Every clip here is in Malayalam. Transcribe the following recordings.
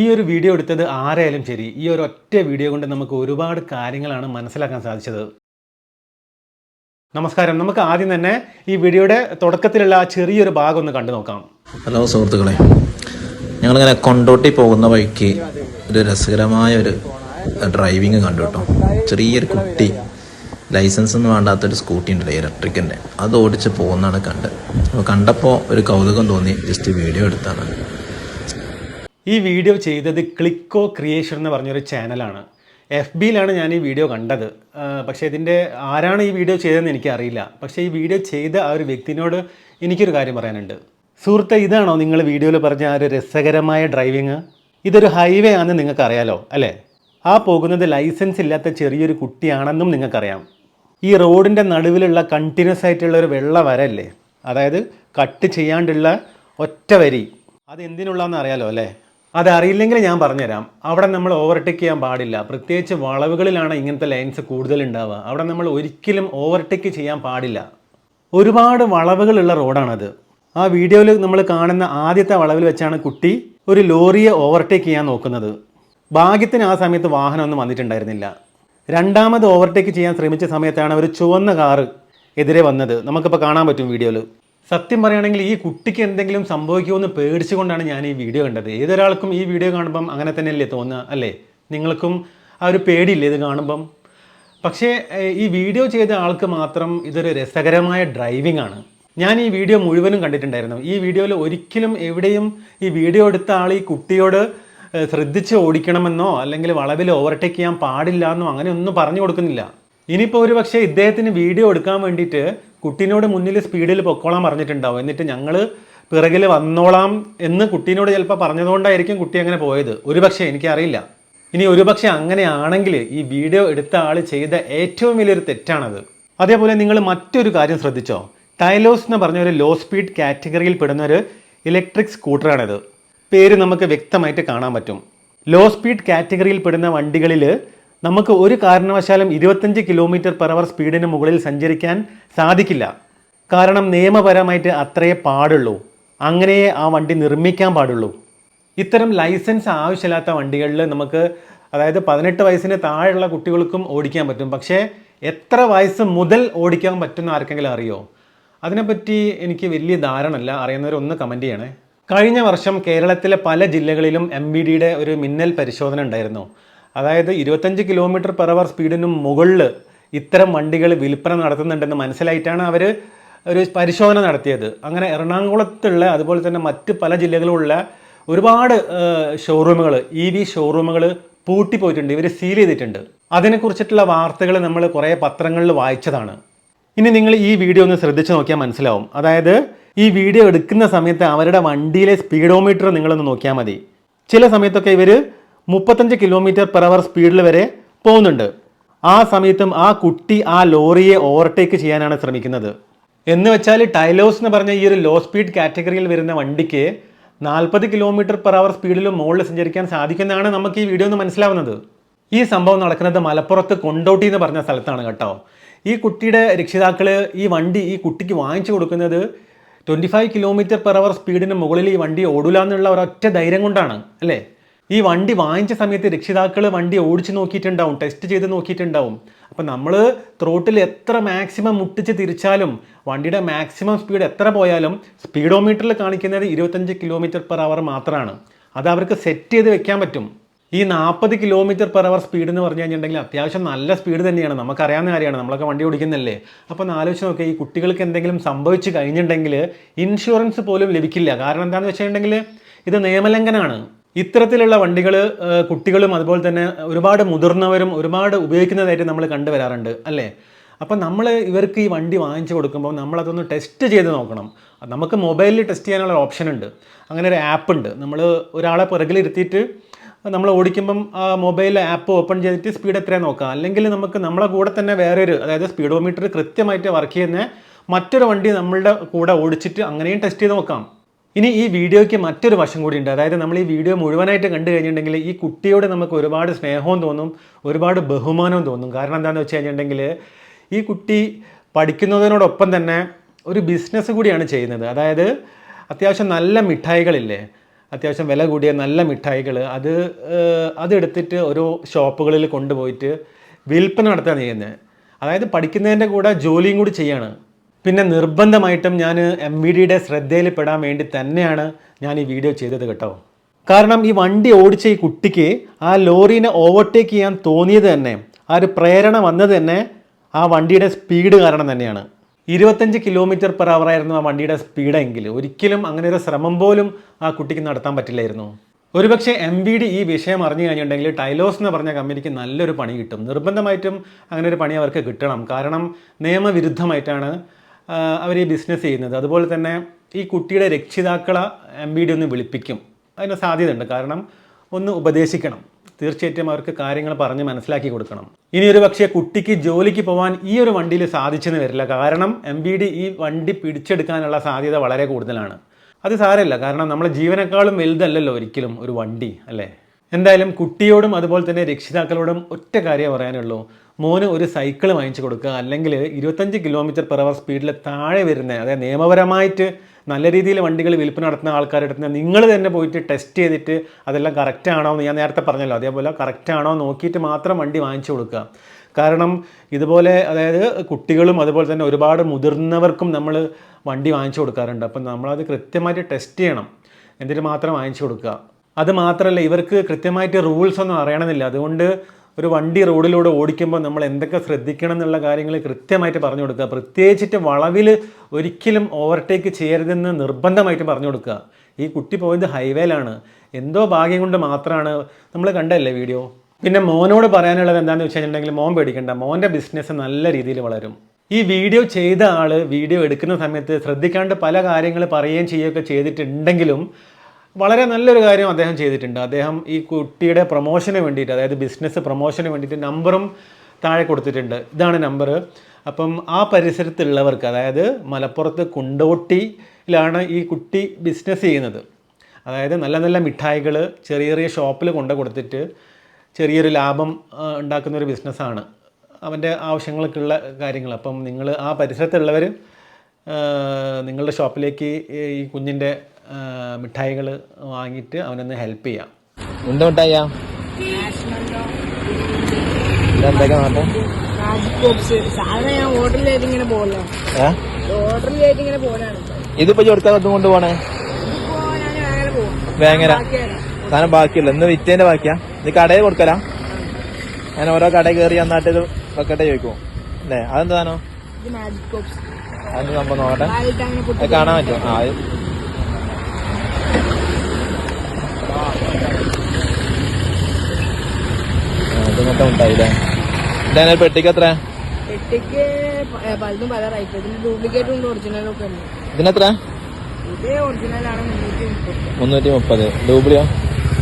ഈ ഒരു വീഡിയോ എടുത്തത് ആരായാലും ശരി ഈ ഒരു ഒറ്റ വീഡിയോ കൊണ്ട് നമുക്ക് ഒരുപാട് കാര്യങ്ങളാണ് മനസ്സിലാക്കാൻ സാധിച്ചത്. നമസ്കാരം. നമുക്ക് ആദ്യം തന്നെ ഈ വീഡിയോയുടെ തുടക്കത്തിലുള്ള ആ ചെറിയൊരു ഭാഗം ഒന്ന് കണ്ടു നോക്കാം. ഹലോ സുഹൃത്തുക്കളെ ഞങ്ങളിങ്ങനെ കൊണ്ടോട്ടി പോകുന്ന വഴിക്ക് ഒരു രസകരമായ ഒരു ഡ്രൈവിങ് കണ്ടു കേട്ടോ. ചെറിയൊരു കുട്ടി ലൈസൻസ് ഒന്നും വേണ്ടാത്തൊരു സ്കൂട്ടി ഉണ്ടല്ലോ ഇലക്ട്രിക്കിന്റെ അത് ഓടിച്ച് പോകുന്നതാണ് കണ്ടത് അപ്പോൾ കണ്ടപ്പോൾ ഒരു കൗതുകം തോന്നി ജസ്റ്റ് വീഡിയോ എടുത്താണ്. ഈ വീഡിയോ ചെയ്തത് ക്ലിക്കോ ക്രിയേഷൻ എന്ന് പറഞ്ഞൊരു ചാനലാണ് എഫ് ബിയിലാണ് ഞാൻ ഈ വീഡിയോ കണ്ടത്. പക്ഷേ ഇതിന്റെ ആരാണ് ഈ വീഡിയോ ചെയ്തതെന്ന് എനിക്കറിയില്ല. പക്ഷേ ഈ വീഡിയോ ചെയ്ത ആ ഒരു വ്യക്തിനോട് എനിക്കൊരു കാര്യം പറയാനുണ്ട്. സുഹൃത്തെ ഇതാണോ നിങ്ങൾ വീഡിയോയിൽ പറഞ്ഞ ആ ഒരു രസകരമായ ഡ്രൈവിങ് ഇതൊരു ഹൈവേ ആണെന്ന് നിങ്ങൾക്കറിയാലോ അല്ലേ? ആ പോകുന്നത് ലൈസൻസ് ഇല്ലാത്ത ചെറിയൊരു കുട്ടിയാണെന്നും നിങ്ങൾക്കറിയാം. ഈ റോഡിന്റെ നടുവിലുള്ള കണ്ടിന്യൂസ് ആയിട്ടുള്ള ഒരു വെള്ള വരല്ലേ അതായത് കട്ട് ചെയ്യാണ്ടുള്ള ഒറ്റ വരി. അത് എന്തിനുള്ളതെന്ന് അറിയാലോ അല്ലേ? അത് അറിയില്ലെങ്കിൽ ഞാൻ പറഞ്ഞുതരാം. അവിടെ നമ്മൾ ഓവർടേക്ക് ചെയ്യാൻ പാടില്ല. പ്രത്യേകിച്ച് വളവുകളിലാണ് ഇങ്ങനത്തെ ലൈൻസ് കൂടുതൽ ഉണ്ടാവുക അവിടെ നമ്മൾ ഒരിക്കലും ഓവർടേക്ക് ചെയ്യാൻ പാടില്ല. ഒരുപാട് വളവുകളുള്ള റോഡാണത്. ആ വീഡിയോയിൽ നമ്മൾ കാണുന്ന ആദ്യത്തെ വളവിൽ വെച്ചാണ് കുട്ടി ഒരു ലോറിയെ ഓവർടേക്ക് ചെയ്യാൻ നോക്കുന്നത്. ഭാഗ്യത്തിന് ആ സമയത്ത് വാഹനമൊന്നും വന്നിട്ടുണ്ടായിരുന്നില്ല. രണ്ടാമത് ഓവർടേക്ക് ചെയ്യാൻ ശ്രമിച്ച സമയത്താണ് ഒരു ചുവന്ന കാറ് എതിരെ വന്നത്. നമുക്കിപ്പോൾ കാണാൻ പറ്റും വീഡിയോയിൽ സത്യം പറയുകയാണെങ്കിൽ ഈ കുട്ടിക്ക് എന്തെങ്കിലും സംഭവിക്കുമെന്ന് പേടിച്ചുകൊണ്ടാണ് ഞാൻ ഈ വീഡിയോ കണ്ടത്. ഏതൊരാൾക്കും ഈ വീഡിയോ കാണുമ്പം അങ്ങനെ തന്നെയല്ലേ തോന്നുക അല്ലേ? നിങ്ങൾക്കും ആ ഒരു പേടിയില്ലേ ഇത് കാണുമ്പം? പക്ഷേ ഈ വീഡിയോ ചെയ്ത ആൾക്ക് മാത്രം ഇതൊരു രസകരമായ ഡ്രൈവിംഗ് ആണ്. ഞാൻ ഈ വീഡിയോ മുഴുവനും കണ്ടിട്ടുണ്ടായിരുന്നു. ഈ വീഡിയോയിൽ ഒരിക്കലും എവിടെയും ഈ വീഡിയോ എടുത്ത ആൾ ഈ കുട്ടിയോട് ശ്രദ്ധിച്ച് ഓടിക്കണമെന്നോ അല്ലെങ്കിൽ വളവിൽ ഓവർടേക്ക് ചെയ്യാൻ പാടില്ല എന്നോ അങ്ങനെ ഒന്നും പറഞ്ഞു കൊടുക്കുന്നില്ല. ഇനിയിപ്പോൾ ഒരു പക്ഷേ ഇദ്ദേഹത്തിന് വീഡിയോ എടുക്കാൻ വേണ്ടിയിട്ട് കുട്ടീനോട് മുന്നിൽ സ്പീഡിൽ പൊക്കോളാൻ പറഞ്ഞിട്ടുണ്ടാവും. എന്നിട്ട് ഞങ്ങൾ പിറകിൽ വന്നോളാം എന്ന് കുട്ടീനോട് ചിലപ്പോൾ പറഞ്ഞതുകൊണ്ടായിരിക്കും കുട്ടി അങ്ങനെ പോയത്. ഒരുപക്ഷെ എനിക്കറിയില്ല. ഇനി ഒരുപക്ഷെ അങ്ങനെയാണെങ്കിൽ ഈ വീഡിയോ എടുത്ത ആൾ ചെയ്ത ഏറ്റവും വലിയൊരു തെറ്റാണത്. അതേപോലെ നിങ്ങൾ മറ്റൊരു കാര്യം ശ്രദ്ധിച്ചോ? ടൈലോസ് എന്ന് പറഞ്ഞ ഒരു ലോ സ്പീഡ് കാറ്റഗറിയിൽ പെടുന്ന ഒരു ഇലക്ട്രിക് സ്കൂട്ടറാണിത്. പേര് നമുക്ക് വ്യക്തമായിട്ട് കാണാൻ പറ്റും. ലോ സ്പീഡ് കാറ്റഗറിയിൽ പെടുന്ന വണ്ടികളിൽ നമുക്ക് ഒരു കാരണവശാലും ഇരുപത്തഞ്ച് കിലോമീറ്റർ പെർ അവർ സ്പീഡിന് മുകളിൽ സഞ്ചരിക്കാൻ സാധിക്കില്ല. കാരണം നിയമപരമായിട്ട് അത്രയേ പാടുള്ളൂ. അങ്ങനെയേ ആ വണ്ടി നിർമ്മിക്കാൻ പാടുള്ളൂ. ഇത്തരം ലൈസൻസ് ആവശ്യമില്ലാത്ത വണ്ടികളിൽ നമുക്ക് അതായത് പതിനെട്ട് വയസ്സിന് താഴെയുള്ള കുട്ടികൾക്കും ഓടിക്കാൻ പറ്റും. പക്ഷേ എത്ര വയസ്സ് മുതൽ ഓടിക്കാൻ പറ്റുന്ന ആർക്കെങ്കിലും അറിയോ? അതിനെപ്പറ്റി എനിക്ക് വലിയ ധാരണ അറിയുന്നവർ ഒന്ന് കമന്റ് ചെയ്യണേ. കഴിഞ്ഞ വർഷം കേരളത്തിലെ പല ജില്ലകളിലും എം ബി ഡിയുടെ ഒരു മിന്നൽ പരിശോധന ഉണ്ടായിരുന്നു. അതായത് ഇരുപത്തഞ്ച് കിലോമീറ്റർ പെർ അവർ സ്പീഡിനും മുകളിൽ ഇത്തരം വണ്ടികൾ വിൽപ്പന നടത്തുന്നുണ്ടെന്ന് മനസ്സിലായിട്ടാണ് അവർ ഒരു പരിശോധന നടത്തിയത്. അങ്ങനെ എറണാകുളത്തുള്ള അതുപോലെ തന്നെ മറ്റ് പല ജില്ലകളിലുള്ള ഒരുപാട് ഷോറൂമുകൾ ഇ വി ഷോറൂമുകൾ പൂട്ടിപ്പോയിട്ടുണ്ട് ഇവർ സീൽ ചെയ്തിട്ടുണ്ട്. അതിനെക്കുറിച്ചിട്ടുള്ള വാർത്തകൾ നമ്മൾ കുറേ പത്രങ്ങളിൽ വായിച്ചതാണ്. ഇനി നിങ്ങൾ ഈ വീഡിയോ ഒന്ന് ശ്രദ്ധിച്ച് നോക്കിയാൽ മനസ്സിലാവും. അതായത് ഈ വീഡിയോ എടുക്കുന്ന സമയത്ത് അവരുടെ വണ്ടിയിലെ സ്പീഡോമീറ്റർ നിങ്ങളൊന്ന് നോക്കിയാൽ മതി. ചില സമയത്തൊക്കെ ഇവർ മുപ്പത്തഞ്ച് കിലോമീറ്റർ പെർ അവർ സ്പീഡിൽ വരെ പോകുന്നുണ്ട്. ആ സമയത്തും ആ കുട്ടി ആ ലോറിയെ ഓവർടേക്ക് ചെയ്യാനാണ് ശ്രമിക്കുന്നത്. എന്ന് വെച്ചാൽ ടൈലോസ് എന്ന് പറഞ്ഞ ഈ ഒരു ലോ സ്പീഡ് കാറ്റഗറിയിൽ വരുന്ന വണ്ടിക്ക് നാൽപ്പത് കിലോമീറ്റർ പെർ അവർ സ്പീഡിലും മുകളിൽ സഞ്ചരിക്കാൻ സാധിക്കുന്നതാണ് നമുക്ക് ഈ വീഡിയോ ഒന്ന് മനസ്സിലാവുന്നത്. ഈ സംഭവം നടക്കുന്നത് മലപ്പുറത്ത് കൊണ്ടോട്ടി എന്ന് പറഞ്ഞ സ്ഥലത്താണ് കേട്ടോ. ഈ കുട്ടിയുടെ രക്ഷിതാക്കൾ ഈ വണ്ടി ഈ കുട്ടിക്ക് വാങ്ങിച്ചു കൊടുക്കുന്നത് twenty five kilometre per hour സ്പീഡിന് മുകളിൽ ഈ വണ്ടി ഓടില്ല എന്നുള്ള ഒരൊറ്റ ധൈര്യം കൊണ്ടാണ് അല്ലേ? ഈ വണ്ടി വാങ്ങിച്ച സമയത്ത് രക്ഷിതാക്കൾ വണ്ടി ഓടിച്ച് നോക്കിയിട്ടുണ്ടാവും ടെസ്റ്റ് ചെയ്ത് നോക്കിയിട്ടുണ്ടാവും. അപ്പം നമ്മൾ ത്രോട്ടിൽ എത്ര മാക്സിമം മുട്ടിച്ച് തിരിച്ചാലും വണ്ടിയുടെ മാക്സിമം സ്പീഡ് എത്ര പോയാലും സ്പീഡോമീറ്ററിൽ കാണിക്കുന്നത് ഇരുപത്തഞ്ച് കിലോമീറ്റർ പെർ അവർ മാത്രമാണ് അത് അവർക്ക് സെറ്റ് ചെയ്ത് വെക്കാൻ പറ്റും. ഈ നാൽപ്പത് കിലോമീറ്റർ പെർ അവർ സ്പീഡ് എന്ന് പറഞ്ഞു കഴിഞ്ഞിട്ടുണ്ടെങ്കിൽ അത്യാവശ്യം നല്ല സ്പീഡ് തന്നെയാണ്. നമുക്കറിയാവുന്ന കാര്യമാണ്. നമ്മളൊക്കെ വണ്ടി ഓടിക്കുന്നല്ലേ അപ്പോൾ ആലോചിച്ച് നോക്കുക ഈ കുട്ടികൾക്ക് എന്തെങ്കിലും സംഭവിച്ചു കഴിഞ്ഞിട്ടുണ്ടെങ്കിൽ ഇൻഷുറൻസ് പോലും ലഭിക്കില്ല. കാരണം എന്താണെന്ന് വെച്ചിട്ടുണ്ടെങ്കിൽ ഇത് നിയമലംഘനമാണ്. ഇത്തരത്തിലുള്ള വണ്ടികൾ കുട്ടികളും അതുപോലെ തന്നെ ഒരുപാട് മുതിർന്നവരും ഒരുപാട് ഉപയോഗിക്കുന്നതായിട്ട് നമ്മൾ കണ്ടുവരാറുണ്ട് അല്ലേ? അപ്പം നമ്മൾ ഇവർക്ക് ഈ വണ്ടി വാങ്ങിച്ചു കൊടുക്കുമ്പോൾ നമ്മളതൊന്ന് ടെസ്റ്റ് ചെയ്ത് നോക്കണം. നമുക്ക് മൊബൈലിൽ ടെസ്റ്റ് ചെയ്യാനുള്ള ഓപ്ഷൻ ഉണ്ട്. അങ്ങനെ ഒരു ആപ്പ് ഉണ്ട്. നമ്മൾ ഒരാളെ പുറകിലിരുത്തിയിട്ട് നമ്മൾ ഓടിക്കുമ്പം മൊബൈൽ ആപ്പ് ഓപ്പൺ ചെയ്തിട്ട് സ്പീഡ് എത്രയാണ് നോക്കാം. അല്ലെങ്കിൽ നമുക്ക് നമ്മളെ കൂടെ തന്നെ വേറൊരു അതായത് സ്പീഡോമീറ്റർ കൃത്യമായിട്ട് വർക്ക് ചെയ്യുന്ന മറ്റൊരു വണ്ടി നമ്മളുടെ കൂടെ ഓടിച്ചിട്ട് അങ്ങനെയും ടെസ്റ്റ് ചെയ്ത് നോക്കാം. ഇനി ഈ വീഡിയോയ്ക്ക് മറ്റൊരു വശം കൂടി ഉണ്ട്. അതായത് നമ്മൾ ഈ വീഡിയോ മുഴുവനായിട്ട് കണ്ടു കഴിഞ്ഞിട്ടുണ്ടെങ്കിൽ ഈ കുട്ടിയോട് നമുക്ക് ഒരുപാട് സ്നേഹവും തോന്നും ഒരുപാട് ബഹുമാനവും തോന്നും. കാരണം എന്താണെന്ന് വെച്ച് കഴിഞ്ഞിട്ടുണ്ടെങ്കിൽ ഈ കുട്ടി പഠിക്കുന്നതിനോടൊപ്പം തന്നെ ഒരു ബിസിനസ് കൂടിയാണ് ചെയ്യുന്നത്. അതായത് അത്യാവശ്യം നല്ല മിഠായികളില്ലേ? അത്യാവശ്യം വില കൂടിയ നല്ല മിഠായികൾ അത് അതെടുത്തിട്ട് ഓരോ ഷോപ്പുകളിൽ കൊണ്ടുപോയിട്ട് വിൽപ്പന നടത്താൻ ചെയ്യുന്നത്. അതായത് പഠിക്കുന്നതിന്റെ കൂടെ ജോലിയും കൂടി ചെയ്യാണ്. പിന്നെ നിർബന്ധമായിട്ടും ഞാൻ എം വി ഡിയുടെ ശ്രദ്ധയിൽ പെടാൻ വേണ്ടി തന്നെയാണ് ഞാൻ ഈ വീഡിയോ ചെയ്തത് കേട്ടോ. കാരണം ഈ വണ്ടി ഓടിച്ച ഈ കുട്ടിക്ക് ആ ലോറീനെ ഓവർടേക്ക് ചെയ്യാൻ തോന്നിയത് തന്നെ ആ ഒരു പ്രേരണ വന്നത് തന്നെ ആ വണ്ടിയുടെ സ്പീഡ് കാരണം തന്നെയാണ്. ഇരുപത്തഞ്ച് കിലോമീറ്റർ പെർ അവർ ആയിരുന്നു ആ വണ്ടിയുടെ സ്പീഡെങ്കിൽ ഒരിക്കലും അങ്ങനെ ഒരു ശ്രമം പോലും ആ കുട്ടിക്ക് നടത്താൻ പറ്റില്ലായിരുന്നു. ഒരുപക്ഷെ എം ബി ഡി ഈ വിഷയം അറിഞ്ഞു കഴിഞ്ഞിട്ടുണ്ടെങ്കിൽ ടൈലോസ് എന്ന് പറഞ്ഞ കമ്പനിക്ക് നല്ലൊരു പണി കിട്ടും. നിർബന്ധമായിട്ടും അങ്ങനെ ഒരു പണി അവർക്ക് കിട്ടണം. കാരണം നിയമവിരുദ്ധമായിട്ടാണ് അവർ ഈ ബിസിനസ് ചെയ്യുന്നത്. അതുപോലെ തന്നെ ഈ കുട്ടിയുടെ രക്ഷിതാക്കളെ എം ബി ഡി ഒന്ന് വിളിപ്പിക്കും. അതിന് സാധ്യതയുണ്ട്. കാരണം ഒന്ന് ഉപദേശിക്കണം. തീർച്ചയായിട്ടും അവർക്ക് കാര്യങ്ങൾ പറഞ്ഞ് മനസ്സിലാക്കി കൊടുക്കണം. ഇനി ഒരു പക്ഷേ കുട്ടിക്ക് ജോലിക്ക് പോകാൻ ഈ ഒരു വണ്ടിയിൽ സാധിച്ചെന്ന് വരില്ല. കാരണം എം ബി ഡി ഈ വണ്ടി പിടിച്ചെടുക്കാനുള്ള സാധ്യത വളരെ കൂടുതലാണ്. അത് സാരമില്ല. കാരണം നമ്മളെ ജീവനേക്കാളും വലുതല്ലല്ലോ ഒരിക്കലും ഒരു വണ്ടി അല്ലേ? എന്തായാലും കുട്ടിയോടും അതുപോലെ തന്നെ രക്ഷിതാക്കളോടും ഒറ്റ കാര്യം പറയാനുള്ളൂ. മോന് ഒരു സൈക്കിൾ വാങ്ങിച്ചു കൊടുക്കുക. അല്ലെങ്കിൽ ഇരുപത്തഞ്ച് കിലോമീറ്റർ പെർ അവർ സ്പീഡിൽ താഴെ വരുന്ന അതായത് നിയമപരമായിട്ട് നല്ല രീതിയിൽ വണ്ടികൾ വിൽപ്പന നടത്തുന്ന ആൾക്കാരുടെ അടുത്ത് നിങ്ങൾ തന്നെ പോയിട്ട് ടെസ്റ്റ് ചെയ്തിട്ട് അതെല്ലാം കറക്റ്റ് ആണോ എന്ന് ഞാൻ നേരത്തെ പറഞ്ഞല്ലോ. അതേപോലെ കറക്റ്റ് ആണോ നോക്കിയിട്ട് മാത്രം വണ്ടി വാങ്ങിച്ചു കൊടുക്കുക. കാരണം ഇതുപോലെ അതായത് കുട്ടികളും അതുപോലെ തന്നെ ഒരുപാട് മുതിർന്നവർക്കും നമ്മൾ വണ്ടി വാങ്ങിച്ചു കൊടുക്കാറുണ്ട്. അപ്പം നമ്മളത് കൃത്യമായിട്ട് ടെസ്റ്റ് ചെയ്യണം. എന്നിട്ട് മാത്രം വാങ്ങിച്ചു കൊടുക്കുക? അത് മാത്രമല്ല ഇവർക്ക് കൃത്യമായിട്ട് റൂൾസ് ഒന്നും അറിയണമെന്നില്ല. അതുകൊണ്ട് ഒരു വണ്ടി റോഡിലൂടെ ഓടിക്കുമ്പോൾ നമ്മൾ എന്തൊക്കെ ശ്രദ്ധിക്കണം എന്നുള്ള കാര്യങ്ങൾ കൃത്യമായിട്ട് പറഞ്ഞു കൊടുക്കുക. പ്രത്യേകിച്ചിട്ട് വളവിൽ ഒരിക്കലും ഓവർടേക്ക് ചെയ്യരുതെന്ന് നിർബന്ധമായിട്ട് പറഞ്ഞു കൊടുക്കുക. ഈ കുട്ടി പോയത് ഹൈവേയിലാണ് എന്തോ ഭാഗ്യം കൊണ്ട് മാത്രമാണ്. നമ്മൾ കണ്ടല്ലേ വീഡിയോ പിന്നെ മോനോട് പറയാനുള്ളത് എന്താണെന്ന് വെച്ച് കഴിഞ്ഞിട്ടുണ്ടെങ്കിൽ മോൻ പേടിക്കണ്ട. മോന്റെ ബിസിനസ് നല്ല രീതിയിൽ വളരും. ഈ വീഡിയോ ചെയ്ത ആൾ വീഡിയോ എടുക്കുന്ന സമയത്ത് ശ്രദ്ധിക്കാണ്ട് പല കാര്യങ്ങൾ പറയുകയും ചെയ്യുകയൊക്കെ ചെയ്തിട്ടുണ്ടെങ്കിലും വളരെ നല്ലൊരു കാര്യം അദ്ദേഹം ചെയ്തിട്ടുണ്ട്. അദ്ദേഹം ഈ കുട്ടിയുടെ പ്രൊമോഷന് വേണ്ടിയിട്ട് അതായത് ബിസിനസ് പ്രൊമോഷന് വേണ്ടിയിട്ട് നമ്പറും താഴെ കൊടുത്തിട്ടുണ്ട്. ഇതാണ് നമ്പർ അപ്പം ആ പരിസരത്തുള്ളവർക്ക് അതായത് മലപ്പുറത്ത് കുണ്ടോട്ടിയിലാണ് ഈ കുട്ടി ബിസിനസ് ചെയ്യുന്നത്. അതായത് നല്ല നല്ല മിഠായികൾ ചെറിയ ചെറിയ ഷോപ്പിൽ കൊണ്ട് കൊടുത്തിട്ട് ചെറിയൊരു ലാഭം ഉണ്ടാക്കുന്ന ഒരു ബിസിനസ്സാണ് അവന്റെ ആവശ്യങ്ങൾക്കുള്ള കാര്യങ്ങൾ. അപ്പം നിങ്ങൾ ആ പരിസരത്തുള്ളവർ നിങ്ങളുടെ ഷോപ്പിലേക്ക് ഈ കുഞ്ഞിന്റെ മിഠായികൾ വാങ്ങിയിട്ട് അവനൊന്ന് ഹെൽപ്പ് ചെയ്യാം. എന്താ മിഠായിയാ? ഇതിപ്പോ ചോദിക്കാൻ അതും കൊണ്ട് പോണേ? ഇപ്പോ ഞാൻ അങ്ങനെ പോകും വേങ്ങര. ബാക്കിയാണ് സാധനം ബാക്കിയല്ല? ഇന്ന് വിറ്റേന്റെ ബാക്കിയാ. ഇത് കടയിൽ കൊടുക്കലാ? ഞാൻ ഓരോ കടയിൽ കയറി അന്നാട്ട് ഇത് വെക്കട്ടെ ചോദിക്കുമോ അല്ലേ? അതെന്താണോ അത് നമ്മ നോക്കട്ടെ. കാണാൻ പറ്റും ആ അത് ആ, ഇത് മൊത്തം ഉണ്ടായില്ലേ. പെട്ടിക്ക് എത്ര പെട്ടിക്ക് പ- ഏ, പലതും പല റൈറ്റ് ഇതിന് ഡ്യൂപ്ലിക്കേറ്റും ഉണ്ട് ഒറിജിനലും ഒക്കെ ഉണ്ട്. ഇതിനെത്ര? ഇത് ഒറിജിനലാണ് മുന്നൂറ്റി മുപ്പത്. മുന്നൂറ്റി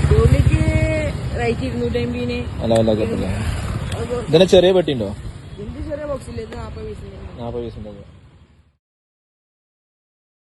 ഡ്യൂപ്ലിക്ക് റേറ്റ് ഇരുന്നൂറ്റി അമ്പതിന് അല്ല വല്ല കിട്ടില്ല. ഇതിന് ചെറിയ പെട്ടി ഉണ്ടോ? ഇതിന്റെ ചെറിയ ബോക്സിൽ നാൽപ്പത് പീസിന് നാൽപ്പത് പീസ് ഉണ്ടോ